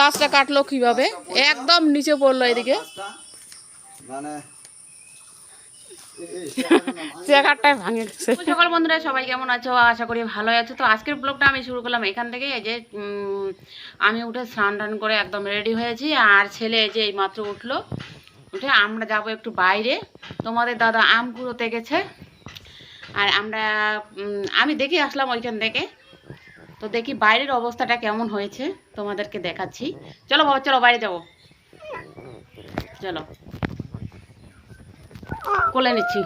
গাছটা কাটলো কীভাবে? একদম নিচে পড়ল এদিকে। মানে ভাঙে গেছে। সকাল বন্ধুরা সবাই কেমন আছো? আশা করি ভালো আছো। তো আজকের ব্লগটা আমি শুরু করলাম এখান থেকে এই যে আমি উঠে স্নান টান করে একদম রেডি হয়েছি। আর ছেলে এই যে এই মাত্র উঠল। উঠে আমরা যাব একটু বাইরে। তোমাদের দাদা আম কুড়োতে গেছে। আর আমরা আমি দেখে আসলাম ওইখান থেকে। তো দেখি বাইরের অবস্থাটা কেমন হয়েছে, তোমাদেরকে দেখাচ্ছি। চলো বাবা, চলো বাইরে যাব। চলো। কোলে নিচ্ছি।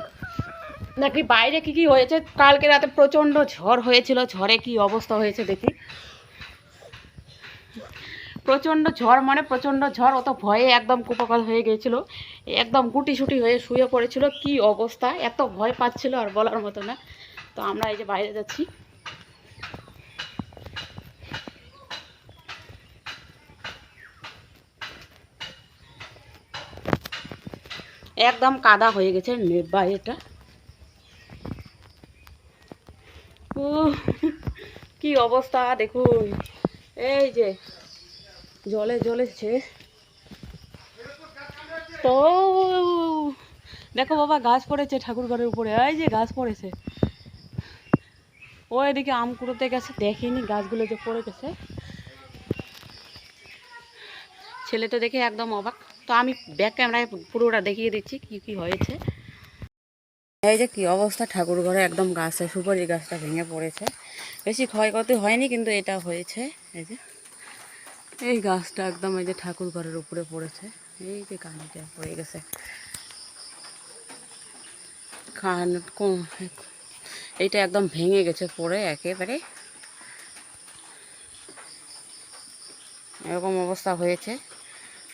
নাকি বাইরে কি কি হয়েছে? কালকে রাতে প্রচণ্ড ঝড় হয়েছিল, ঝড়ে কি অবস্থা হয়েছে দেখি। প্রচণ্ড ঝড় মানে প্রচণ্ড ঝড়, অত ভয়ে একদম কুপকাল হয়ে গিয়েছিল। একদম গুটি সুটি হয়ে শুয়ে পড়েছিল। কি অবস্থা? এত ভয় পাচ্ছিল আর বলার মতো না। তো আমরা এই যে বাইরে যাচ্ছি। একদম কাদা হয়ে গেছে নে- বাইরেটা উহ, কি অবস্থা দেখুন। এই যে জলে জলেছে তো দেখো বাবা গাছ পড়েছে ঠাকুর ঘরের উপরে এই যে গাছ পড়েছে। ও এদিকে আম কুড়োতে গেছে দেখিনি গাছগুলো যে পড়ে গেছে। ছেলে তো দেখে একদম অবাক। তো আমি ব্যাক ক্যামেরায় পুরোটা দেখিয়ে দিচ্ছি কি কি হয়েছে। এই যে কি অবস্থা, ঠাকুর ঘরে একদম গাছে সুপারি গাছটা ভেঙে পড়েছে। বেশি ক্ষয়ক্ষতি হয়নি, কিন্তু এটা হয়েছে। এই যে, এই গাছটা একদম এই যে ঠাকুর ঘরের উপরে পড়েছে। এই যে কানিটা পড়ে গেছে। খান, কোন, এইটা একদম ভেঙে গেছে পড়ে একেবারে। এরকম অবস্থা হয়েছে।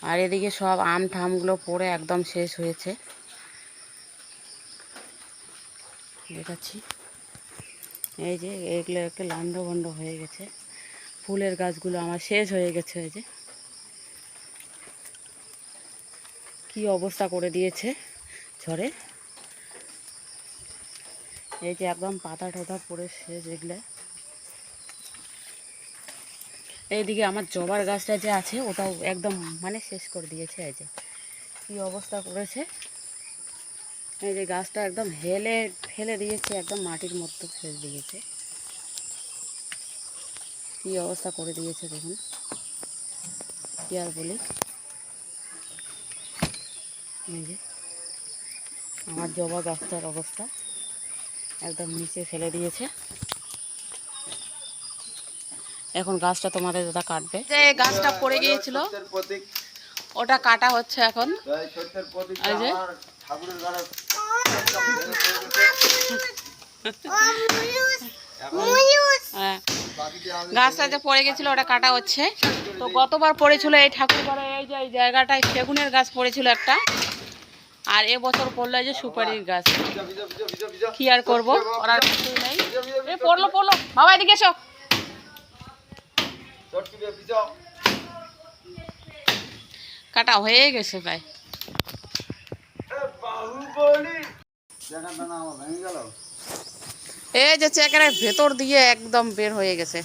আর এদিকে সব আম ঠামগুলো পড়ে একদম শেষ হয়েছে। দেখাচ্ছি। এই যে এগুলো একটু লন্ড ভন্ড হয়ে গেছে। ফুলের গাছগুলো আমার শেষ হয়ে গেছে এই যে। কি অবস্থা করে দিয়েছে ঝড়ে। এই যে একদম পাতা টাতা পড়ে শেষ এগুলো। এইদিকে আমার জবার গাছটা যে আছে, ওটাও একদম মানে শেষ করে দিয়েছে এই যে। কী অবস্থা করেছে? এই যে গাছটা একদম হেলে, ফেলে দিয়েছে, একদম মাটির মধ্যে ফেলে দিয়েছে। কী অবস্থা করে দিয়েছে দেখুন। কী আর বলি? এই যে আমার জবা গাছটার অবস্থা একদম নিচে ফেলে দিয়েছে। এখন গাছটা তোমাদের দাদা কাটবে। যে গাছটা পড়ে গিয়েছিল। ওটা কাটা হচ্ছে এখন। এই যে। হ্যাঁ। গাছটা যে পড়ে গেছিল ওটা কাটা হচ্ছে। তো গতবার পড়েছিল এই ঠাকুর ঘরে এই যে এই জায়গাটায় সেগুনের গাছ পড়েছিল একটা। আর এবছর পড়ল যে সুপারির গাছ। কি আর করব? করার কিছুই নেই। পড়ল পড়ল। বাবা, এদিকে এসো। কাটা হয়ে গেছে গেল এই যে চেকারের ভেতর দিয়ে একদম বের হয়ে গেছে।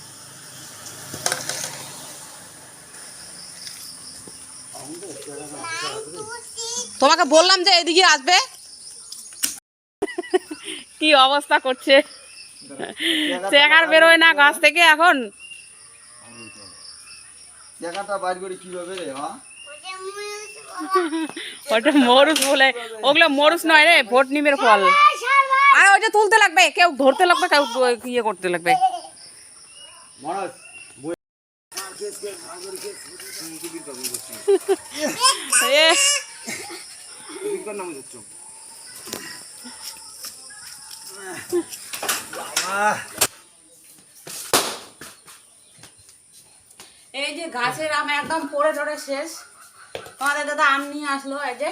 তোমাকে বললাম যে এদিকে আসবে। কি অবস্থা করছে? চেকার বেরোয় না গাছ থেকে এখন? জায়গাটা বাইর করে কীভাবে রে হ্যাঁ? ওটা মরুস বলে। ওগুলো মরুস নয় রে ভোট নিমের ফল। আর ওইটা তুলতে লাগবে কেউ ধরতে লাগবে কেউ ইয়ে করতে লাগবে। মনোজ বই এ, এই যে গাছের আম একদম পড়ে টড়ে শেষ। তোমাদের দাদা আম নিয়ে আসলো, এই যে।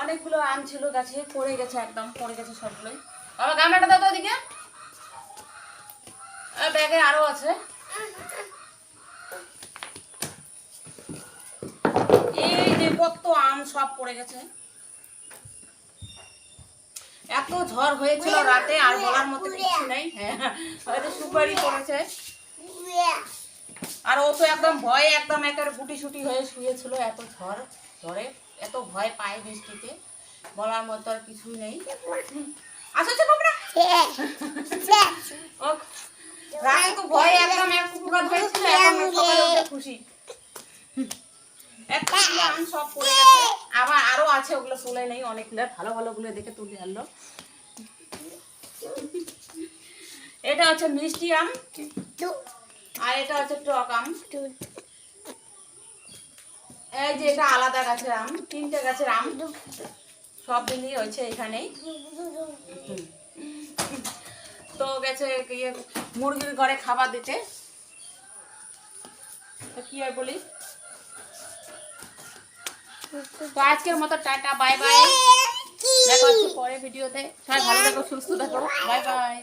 অনেকগুলো আম ছিল গাছে, পড়ে গেছে একদম, পড়ে গেছে সবগুলোই। বাবা, গামলাটা তো ওদিকে। ব্যাগে আরও আছে। এই যে কত আম সব পড়ে গেছে। এত ঝড় হয়েছিল রাতে, আর বলার মতো কিছু নেই। হ্যাঁ সুপারি পড়েছে। আর ও তো একদম ভয়ে একদম একের গুটি সুটি হয়ে শুয়েছিল এত ঝড় ঝড়ে, এত ভয় পায় বৃষ্টিতে। বলার মতো আর কিছুই নেই। একদম খুশি। এক কুকুর আম সব আবার আছে, ওগুলো নেই, অনেকগুলো, ভালো ভালো গুলো দেখে তুলে আনলো। এটা হচ্ছে মিষ্টি আম। আর এটা হচ্ছে টক আম। এই যে এটা আলাদা গাছের আম তিনটে গাছের আম। সব দিনই হয়েছে এখানেই। তো গেছে ইয়ে মুরগির ঘরে খাবার দিতে। তো কি হয় বলি? তো আজকের মতো টাটা বাই বাই। দেখা হচ্ছে পরে ভিডিওতে। সবাই ভালো থাকো সুস্থ থাকো। Bye bye.